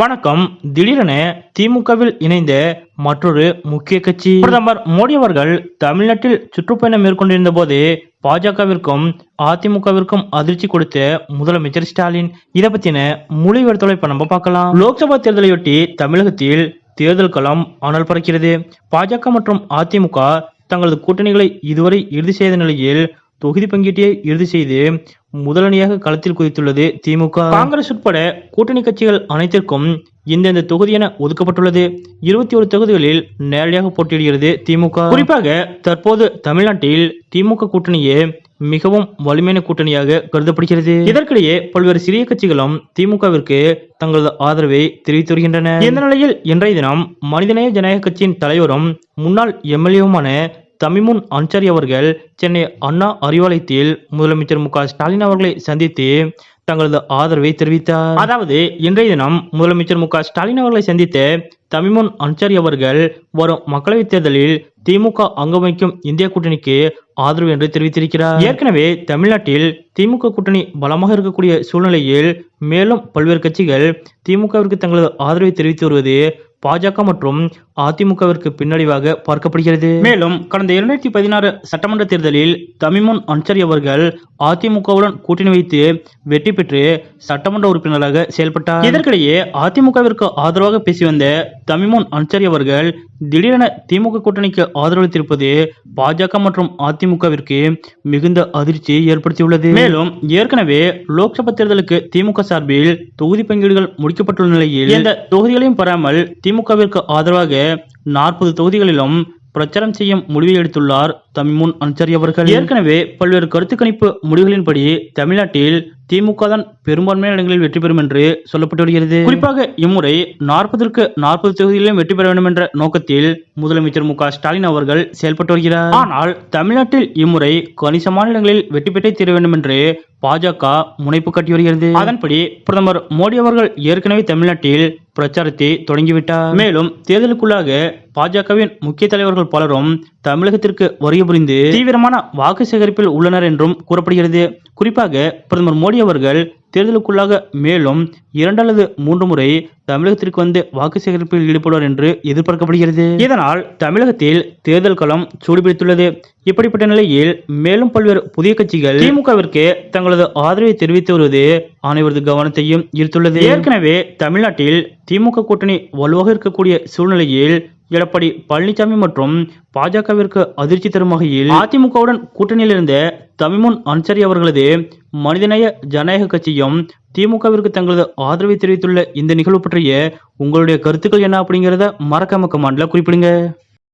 வணக்கம். திடீரென திமுகவில் இணைந்த மற்றொரு முக்கிய கட்சி பிரதமர் மோடி அவர்கள் தமிழ்நாட்டில் சுற்றுப்பயணம் மேற்கொண்டிருந்த போது பாஜகவிற்கும் அதிமுகவிற்கும் அதிர்ச்சி கொடுத்த முதலமைச்சர் ஸ்டாலின். இதை பத்தின மொழி விவரத்தோட நம்ம பார்க்கலாம். லோக்சபா தேர்தலையொட்டி தமிழகத்தில் தேர்தல் களம் அனல் பறக்கிறது. பாஜக மற்றும் அதிமுக தங்களது கூட்டணிகளை இதுவரை இறுதி செய்த நிலையில் தொகுதி பங்கீட்டை இறுதி செய்து முதலணியாக களத்தில் குதித்துள்ளது திமுக. காங்கிரஸ் உட்பட கூட்டணி கட்சிகள் அனைத்திற்கும் இந்தந்த தொகுதி என ஒதுக்கப்பட்டுள்ளது. இருபத்தி ஒரு தொகுதிகளில் நேரடியாக போட்டியிடுகிறது திமுக. குறிப்பாக தற்போது தமிழ்நாட்டில் திமுக கூட்டணியே மிகவும் வலிமையான கூட்டணியாக கருதப்படுகிறது. இதற்கிடையே பல்வேறு சிறிய கட்சிகளும் திமுகவிற்கு தங்களது ஆதரவை தெரிவித்து வருகின்றன. இந்த நிலையில் இன்றைய தினம் மனிதநேய ஜனநாயக கட்சியின் தலைவரும் முன்னாள் எம்எல்ஏவுமான தமிமுன் அன்சாரி அவர்கள் சென்னை அண்ணா அறிவாலயத்தில் முதலமைச்சர் மு ஸ்டாலின் அவர்களை சந்தித்து தங்களது ஆதரவை தெரிவித்தார். அதாவது இன்றைய தினம் முதலமைச்சர் மு ஸ்டாலின் அவர்களை சந்தித்த தமிமுன் அன்சாரி அவர்கள் வரும் மக்களவைத் தேர்தலில் திமுக அங்கமைக்கும் இந்திய கூட்டணிக்கு ஆதரவு என்று தெரிவித்திருக்கிறார். ஏற்கனவே தமிழ்நாட்டில் திமுக கூட்டணி பலமாக இருக்கக்கூடிய சூழ்நிலையில் மேலும் பல்வேறு கட்சிகள் திமுகவிற்கு தங்களது ஆதரவை தெரிவித்து வருவது பாஜக மற்றும் அதிமுகவிற்கு பின்னடைவாக பார்க்கப்படுகிறது. மேலும் கடந்த இரண்டாயிரத்தி பதினாறு சட்டமன்ற தேர்தலில் தமிமுன் அன்சாரி அவர்கள் அதிமுகவுடன் கூட்டணி வைத்து வெற்றி பெற்று சட்டமன்ற உறுப்பினராக செயல்பட்டார். இதற்கிடையே அதிமுகவிற்கு ஆதரவாக பேசி வந்த தமிமுன் அன்சாரி அவர்கள் திடீரென திமுக கூட்டணிக்கு ஆதரவளித்திருப்பது பாஜக மற்றும் அதிமுகவிற்கு மிகுந்த அதிர்ச்சியை ஏற்படுத்தியுள்ளது. மேலும் ஏற்கனவே லோக்சபா தேர்தலுக்கு திமுக சார்பில் தொகுதி பங்கீடுகள் முடிக்கப்பட்டுள்ள நிலையில் இந்த தொகுதிகளையும் பெறாமல் திமுகவிற்கு ஆதரவாக நாற்பது தொகுதிகளிலும் பிரச்சாரம் செய்யும் முடிவை எடுத்துள்ளார் தமிமுன் அன்சாரி அவர்கள். ஏற்கனவே பல்வேறு கருத்து கணிப்பு முடிவுகளின்படி தமிழ்நாட்டில் திமுக தான் பெரும்பான்மையான இடங்களில் வெற்றி பெறும் என்று சொல்லப்பட்டு வருகிறது. குறிப்பாக இம்முறை நாற்பதற்கு நாற்பது தொகுதிகளிலும் வெற்றி பெற வேண்டும் என்ற நோக்கத்தில் முதலமைச்சர் மு ஸ்டாலின் அவர்கள் செயல்பட்டு வருகிறார். ஆனால் தமிழ்நாட்டில் இம்முறை கணிசமான இடங்களில் வெற்றி பெற்றே தீர வேண்டும் என்று பாஜக முனைப்பு காட்டி வருகிறது. அதன்படி பிரதமர் மோடி அவர்கள் ஏற்கனவே தமிழ்நாட்டில் பிரச்சாரத்தை தொடங்கிவிட்டார். மேலும் தேர்தலுக்குள்ளாக பாஜகவின் முக்கிய தலைவர்கள் பலரும் தமிழகத்திற்கு வருகை புரிந்து தீவிரமான வாக்கு சேகரிப்பில் உள்ளனர் என்றும் கூறப்படுகிறது. குறிப்பாக பிரதமர் மோடி அவர்கள் தேர்தலுக்குள்ளாக மேலும் இரண்டு அல்லது மூன்று முறை தமிழகத்திற்கு வந்து வாக்கு சேகரிப்பில் ஈடுபடுவார் என்று எதிர்பார்க்கப்படுகிறது. இதனால் தமிழகத்தில் தேர்தல் களம் சூடுபிடித்துள்ளது. இப்படிப்பட்ட நிலையில் மேலும் பல்வேறு புதிய கட்சிகள் திமுகவிற்கு தங்களது ஆதரவை தெரிவித்து வருவது அனைவரது கவனத்தையும் ஈர்த்துள்ளது. ஏற்கனவே தமிழ்நாட்டில் திமுக கூட்டணி வலுவாக இருக்கக்கூடிய சூழ்நிலையில் எடப்பாடி பழனிசாமி மற்றும் பாஜகவிற்கு அதிர்ச்சி தரும் வகையில் அதிமுகவுடன் கூட்டணியில் இருந்த தமிமுன் அன்சாரி அவர்களது மனிதநேய ஜனநாயக கட்சியும் திமுகவிற்கு தங்களது ஆதரவை தெரிவித்துள்ள இந்த நிகழ்வு பற்றிய உங்களுடைய கருத்துக்கள் என்ன அப்படிங்கிறத மறக்காம கமாண்ட்ல குறிப்பிடுங்க.